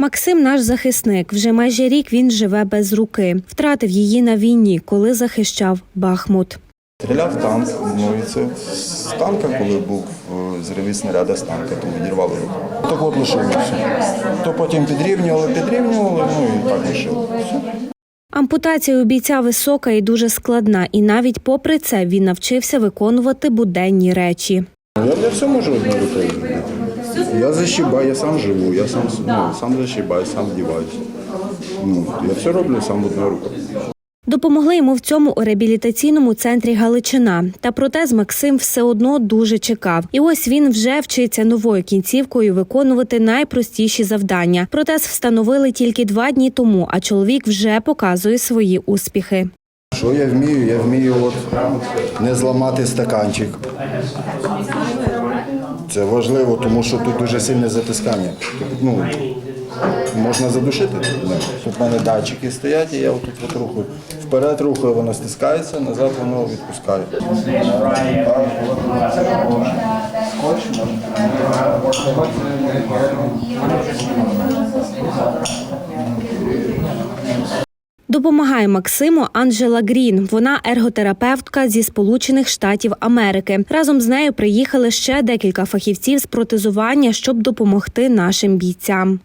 Максим наш захисник. Вже майже рік він живе без руки. Втратив її на війні, коли захищав Бахмут. Стріляв танк, ну і це з танка, коли був е, зриві снаряда з танка, то відірвали руку. Так от лишилося. То потім підрівнювали, підрівнювали, ну і так лишили. Ампутація у бійця висока і дуже складна, і навіть попри це він навчився виконувати буденні речі. Я, я все можу одною рукою зробити. Я защибаю, я сам живу, я сам, ну, сам защибаю, сам вдіваюся. Ну, я все роблю сам одною рукою. Допомогли йому в цьому у реабілітаційному центрі Галичина. Та протез Максим все одно дуже чекав. І ось він вже вчиться новою кінцівкою виконувати найпростіші завдання. Протез встановили тільки два дні тому, а чоловік вже показує свої успіхи. Що я вмію? Я вмію от не зламати стаканчик. Це важливо, тому що тут дуже сильне затискання. Ну, можна задушити. Тут в мене датчики стоять, і я отут от рухаю. Вперед рухаю, воно стискається, назад воно відпускає. Допомагає Максиму Анджела Грін. Вона ерготерапевтка зі Сполучених Штатів Америки. Разом з нею приїхали ще декілька фахівців з протезування, щоб допомогти нашим бійцям.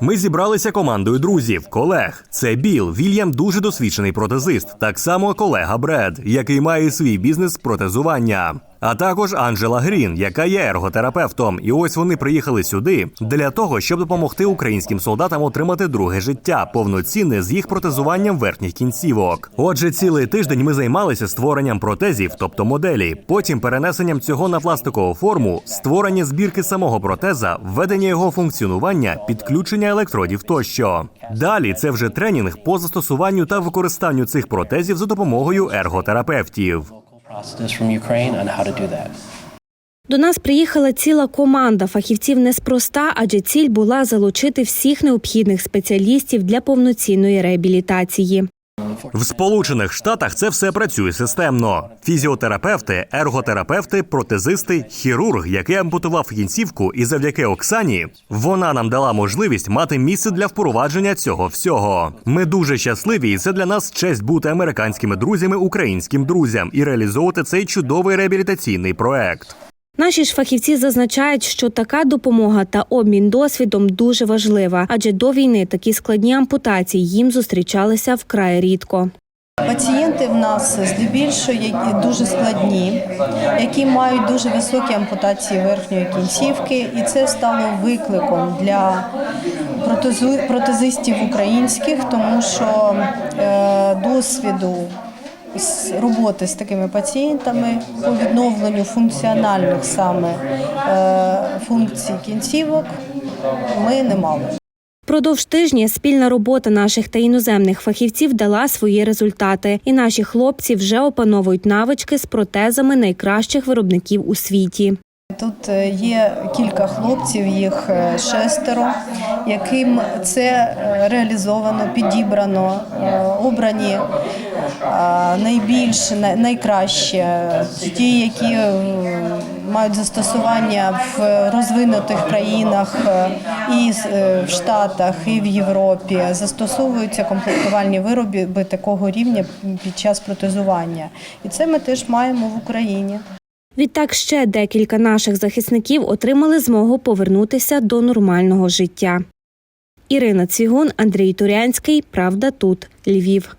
Ми зібралися командою друзів, колег. Це Біл. Вільям дуже досвідчений протезист. Так само колега Бред, який має свій бізнес з протезування. А також Анджела Грін, яка є ерготерапевтом. І ось вони приїхали сюди для того, щоб допомогти українським солдатам отримати друге життя, повноцінне з їх протезуванням верхніх кінцівок. Отже, цілий тиждень ми займалися створенням протезів, тобто моделі, потім перенесенням цього на пластикову форму, створення збірки самого протеза, введення його функціонування, підключення електродів тощо. Далі це вже тренінг по застосуванню та використанню цих протезів за допомогою ерготерапевтів. До нас приїхала ціла команда фахівців неспроста, адже ціль була залучити всіх необхідних спеціалістів для повноцінної реабілітації. В Сполучених Штатах це все працює системно: фізіотерапевти, ерготерапевти, протезисти, хірург, який ампутував кінцівку, і завдяки Оксані вона нам дала можливість мати місце для впровадження цього всього. Ми дуже щасливі, і це для нас честь бути американськими друзями українським друзям і реалізовувати цей чудовий реабілітаційний проект. Наші ж фахівці зазначають, що така допомога та обмін досвідом дуже важлива, адже до війни такі складні ампутації їм зустрічалися вкрай рідко. Пацієнти в нас здебільшого дуже складні, які мають дуже високі ампутації верхньої кінцівки, і це стало викликом для протезистів українських, тому що е, досвіду з роботи з такими пацієнтами по відновленню функціональних саме е, функцій кінцівок ми не мали. Продовж тижня спільна робота наших та іноземних фахівців дала свої результати, і наші хлопці вже опановують навички з протезами найкращих виробників у світі. Тут е, є кілька хлопців, їх е, шестеро, яким це е, реалізовано, підібрано, обрані найбільш найкраще, ті, які мають застосування в розвинутих країнах і в Штатах, і в Європі. Застосовуються комплектувальні вироби такого рівня під час протезування. І це ми теж маємо в Україні. Відтак ще декілька наших захисників отримали змогу повернутися до нормального життя. Ірина Цвігун, Андрій Турянський. Правда тут. Львів.